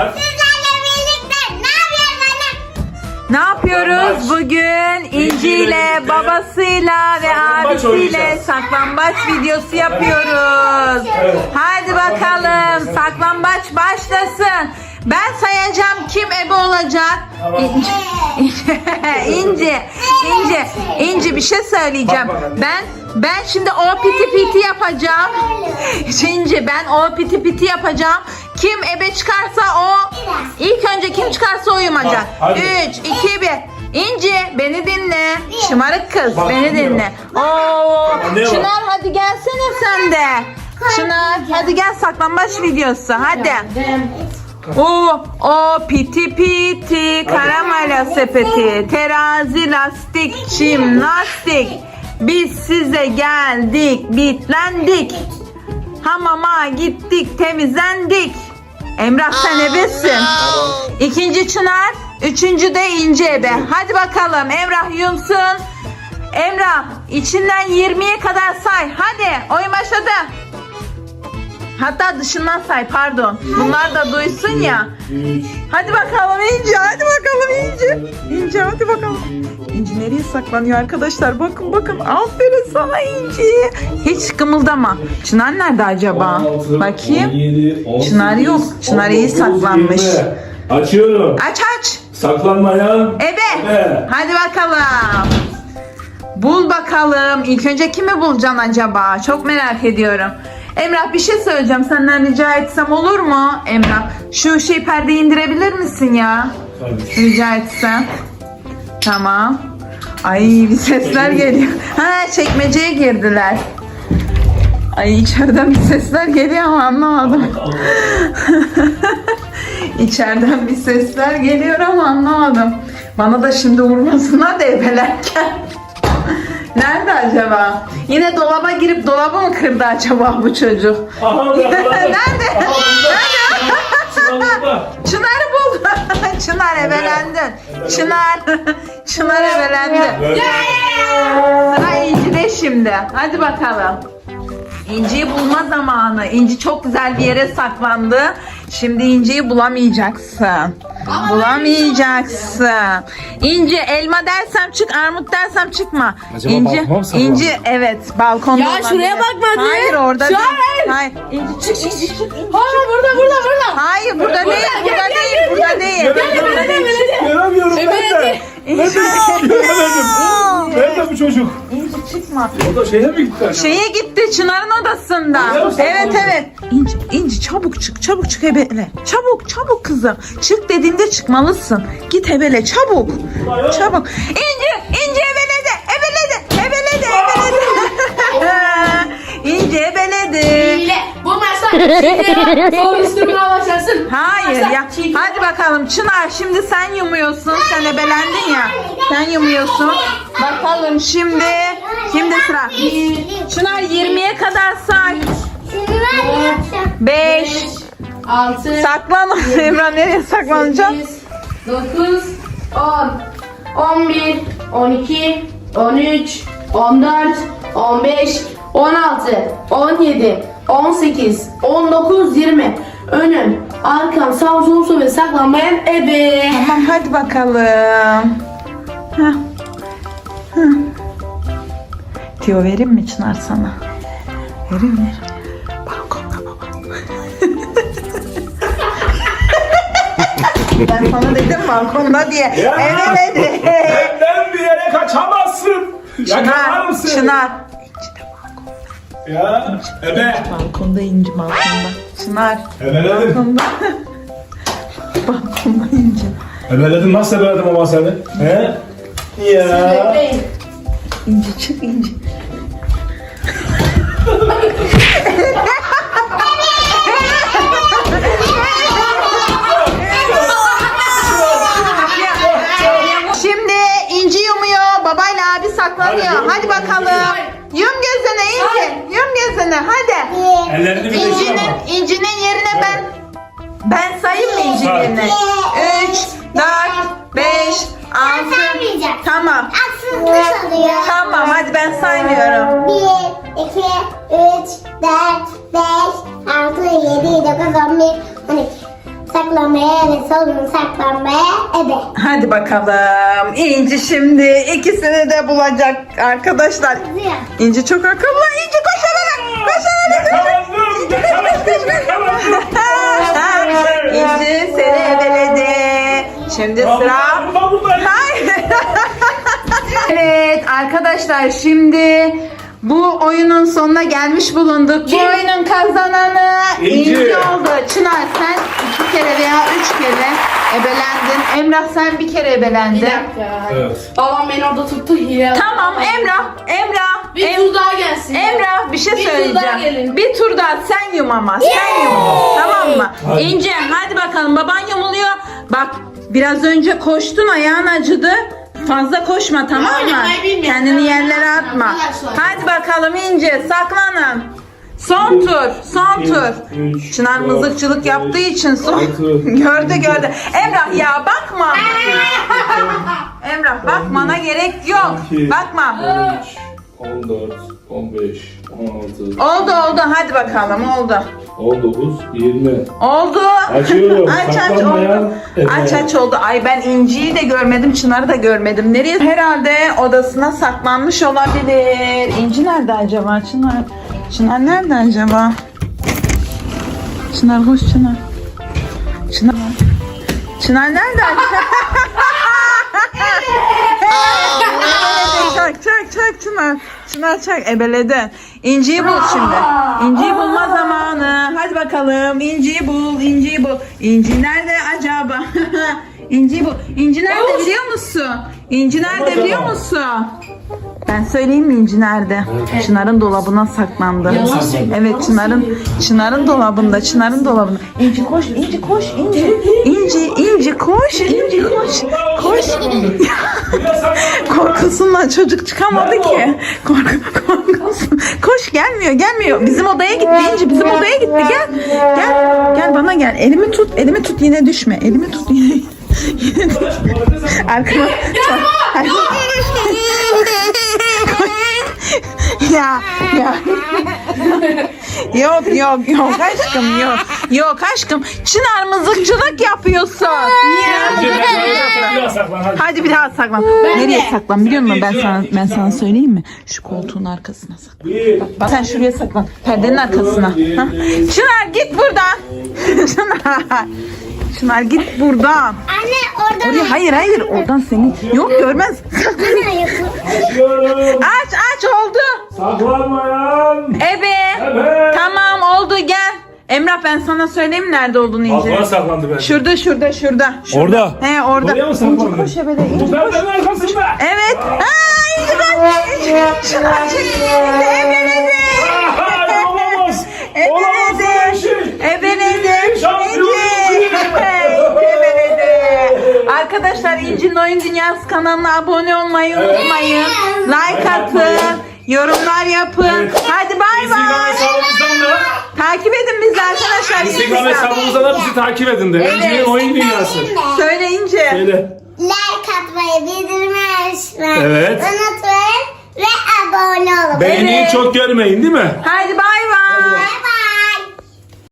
Sizlerle birlikte ne yapıyoruz anne? Ne yapıyoruz bugün? İnci ile babasıyla ve Saklambaç abisiyle oynayacağız. saklambaç videosu yapıyoruz. Evet. Hadi bakalım saklambaç başlasın. Ben sayacağım kim ebe olacak? Tamam. İnci, İnci, İnci, İnci bir şey söyleyeceğim. Bak bakalım. Ben ben şimdi o piti piti yapacağım. İnci ben o piti piti yapacağım. Kim ebe çıkarsa o ilk önce kim çıkarsa o uyumayacak. Bak, hadi. 3 2 1 İnci beni dinle. Şımarık kız Bak, beni dinliyorum. dinle. Oo, Ne var? Çınar hadi gelsene sen de. Çınar hadi gel saklambaç videosu hadi. O o piti piti karamela sepeti terazi lastik çim lastik biz size geldik bitlendik hamama gittik temizlendik Emrah sen ebesin İkinci Çınar üçüncü de İnce ebe. Hadi bakalım Emrah yumsun. Emrah içinden 20'ye kadar say. Hadi oyun başladı Hatta dışından say pardon. Bunlar da duysun ya. 3. Hadi bakalım İnci hadi bakalım İnci. İnci hadi bakalım. İnci nereye saklanıyor arkadaşlar? Bakın bakın. Aferin sana İnci. Hiç kımıldama. Çınar nerede acaba? Bakayım. 17, 18, Çınar yok. Çınar iyi 19, saklanmış. 20. Açıyorum. Aç aç. Saklanmayan. Ebe. Ebe. Hadi bakalım. Bul bakalım. İlk önce kimi bulacaksın acaba? Çok merak ediyorum. Emrah bir şey söyleyeceğim. Senden rica etsem olur mu? Emrah şu şey perdeyi indirebilir misin ya? Tabii. Rica etsem. Tamam. Ay bir sesler geliyor. Ha çekmeceye girdiler. Ay içeriden bir sesler geliyor ama anlamadım. İçeriden bir sesler geliyor ama anlamadım. Bana da şimdi vurmasınlar da ebelerken. Nerede acaba? Yine dolaba girip dolabı mı kırdı acaba bu çocuk? Aha. Nerede? Burada. Çınar'ı buldu. Çınar ebelendin. Çınar. Çınar ebelendi. Böyle. Sıra İnci'de şimdi. Hadi bakalım. İnci'yi bulma zamanı. İnci çok güzel bir yere saklandı. Şimdi İnci'yi bulamayacaksın. Bulamayacaksın. İnci elma dersem çık, armut dersem çıkma. Acaba İnci, balkona mı saklandı? İnci evet balkonda Ya şuraya olabilir. bakmadı. Hayır orada Şu değil. an- Hayır. İnci çık çık çık. çık. Hayır burada burada burada. Hayır burada değil, gel, burada gel, değil, gel, burada gel. değil. Göremiyorum. Göremiyorum ben de. İnci, Göremedim. Nerede bu çocuk? Çıkma. O da şeye mi gitti acaba? Şeye gitti Çınar'ın odasında. Evet evet. İnci, İnci çabuk çık çabuk çık hebele. Çabuk çabuk kızım. Çık dediğimde çıkmalısın. Git hebele çabuk. Çabuk. İnci İnci ebeledi ebeledi ebeledi ebeledi. İnci ebeledi. Hile. Bu maçta hile. Son üstüne başlasın. Hayır ya. Hadi bakalım Çınar şimdi sen yumuyorsun. Sen ebelendin ya. Sen yumuyorsun. Bakalım şimdi kimde sıra? Çınar 20'ye kadar say. Şunu ben yapacağım. 5 6 Saklan Emrah nereye saklanacaksın? 9 10 11 12 13 14 15 16 17 18 19 20 Önüm, arkam, sağ sol sol ve saklanmayan ebe. Tamam hadi bakalım. Heh. Heh. Tiyo vereyim mi Çınar sana? Vereyim mi? Balkonda baba. ben sana dedim balkonda diye. Ya. Evet evet. Benden bir yere kaçamazsın. Çınar? Çınar. Ya. Ebe. Balkonda inci balkonda. Çınar. Ebeledim. Balkonda. balkonda inci. Ebeledim nasıl ebeledim ama seni? He? Ya. Bekleyin. İnci çık inci. Saklanıyor. Hadi, bakalım. Yum gözüne inci. Yum gözüne hadi. Ellerini İncinin, incinin yerine ben ben sayayım mı incinin Say. yerine? 3, 4, 5, 6. saymayacağım. Tamam. Haksızlık oluyor. Tamam hadi ben saymıyorum. 1, 2, 3, 4, 5, 6, 7, 9, 11, 12. saklanmaya ve solun saklanmaya ebe. Hadi bakalım. İnci şimdi ikisini de bulacak arkadaşlar. Kızıyor. İnci çok akıllı. İnci koş hemen. Koş hemen. Yakalandım. Yakalandım. Yakalandım. İnci seni ebeledi. Şimdi sıra. Hayır. evet arkadaşlar şimdi bu oyunun sonuna gelmiş bulunduk. Bu oyunun kazananı İnci. İnci oldu. Çınar sen kere veya üç kere ebelendin. Emrah sen bir kere Bir ebelendin. dakika. Evet. Babam beni orada tuttu hile. Tamam Emrah, Emrah, Bir Em- tur daha gelsin. Emrah bir şey Bir tur daha söyleyeceğim. gelin. Bir tur daha sen yum ama. Sen yum. Tamam mı? Hadi. İnce hadi bakalım baban yumuluyor. Bak biraz önce koştun ayağın acıdı. Fazla koşma tamam mı? oynamayı bilmiyorum. Kendini Ben yerlere atma. Hadi bakalım İnce saklanın. Son tur, son tur. Çınar mızıkçılık yaptığı için son. gördü gördü. Emrah ya bakma. Emrah bakmana gerek yok. Bakma. 13, 14, 15, 16, Oldu oldu hadi bakalım oldu. 19, 20. Oldu. Açıyorum. aç aç oldu. Aç aç oldu. Ay ben İnci'yi de görmedim, Çınar'ı da görmedim. Nereye? Herhalde odasına saklanmış olabilir. İnci nerede acaba? Çınar. Çınar nerede acaba? Çınar hoş Çınar. Çınar. Çınar nerede çak çak çak Çınar. Çınar çak ebeledin. İnciyi bul şimdi. İnciyi bulma zamanı. Hadi bakalım. İnciyi bul, inciyi bul. İnci nerede acaba? İnciyi bul. İnci nerede biliyor musun? İnci nerede biliyor musun? Ben söyleyeyim mi İnci nerede? Çınar'ın dolabına saklandı. Yalan söylüyor. Evet Çınar'ın Çınar'ın dolabında, Çınar'ın dolabında. İnci koş, İnci koş, İnci. İnci, İnci koş, İnci koş. Koş. Korkusundan çocuk çıkamadı ki. Korku, korkusun. Koş gelmiyor gelmiyor. Bizim odaya gitti İnci bizim odaya gitti gel. Gel gel bana gel. Elimi tut elimi tut yine düşme. Elimi tut yine. yine düşme. Arkama. ya ya. yok yok yok aşkım yok. Yok aşkım. Çınar mızıkçılık yapıyorsun. Hadi bir daha saklan. Nereye saklan biliyor musun? Ben sana ben sana söyleyeyim mi? Şu koltuğun arkasına saklan. Bak sen şuraya saklan. Perdenin arkasına. Ha? Çınar git buradan. Çınar. Çınar git buradan. Anne orada Oraya hayır hayır oradan seni yok görmez. ne yapıyor? Açıyorum. aç aç oldu. Saklanmayan. Ebe. Evet. Tamam oldu gel. Emrah ben sana söyleyeyim nerede olduğunu Balkona ince. saklandı bence. Şurada şurada şurada. Orada. He orada. Oraya mı İnci saklandı? koş ebede. Bu İnci koş. perdenin arkasında. Evet. Aa, İnci koş. İnci. Şuna çek. Ebeledi. İnci'nin Oyun Dünyası kanalına abone olmayı unutmayın. Like atın. Yorumlar yapın. Evet. Hadi bay Instagram bay. hesabımızdan da Takip edin bizi arkadaşlar. Instagram hesabımızdan da bizi takip edin de. İnci'nin oyun dünyası. Söyleyince. Söyle. Like atmayı, bildirimi açmayı Evet. unutmayın ve abone olun. Beğeniyi Evet. çok görmeyin değil mi? Hadi. Bay bay.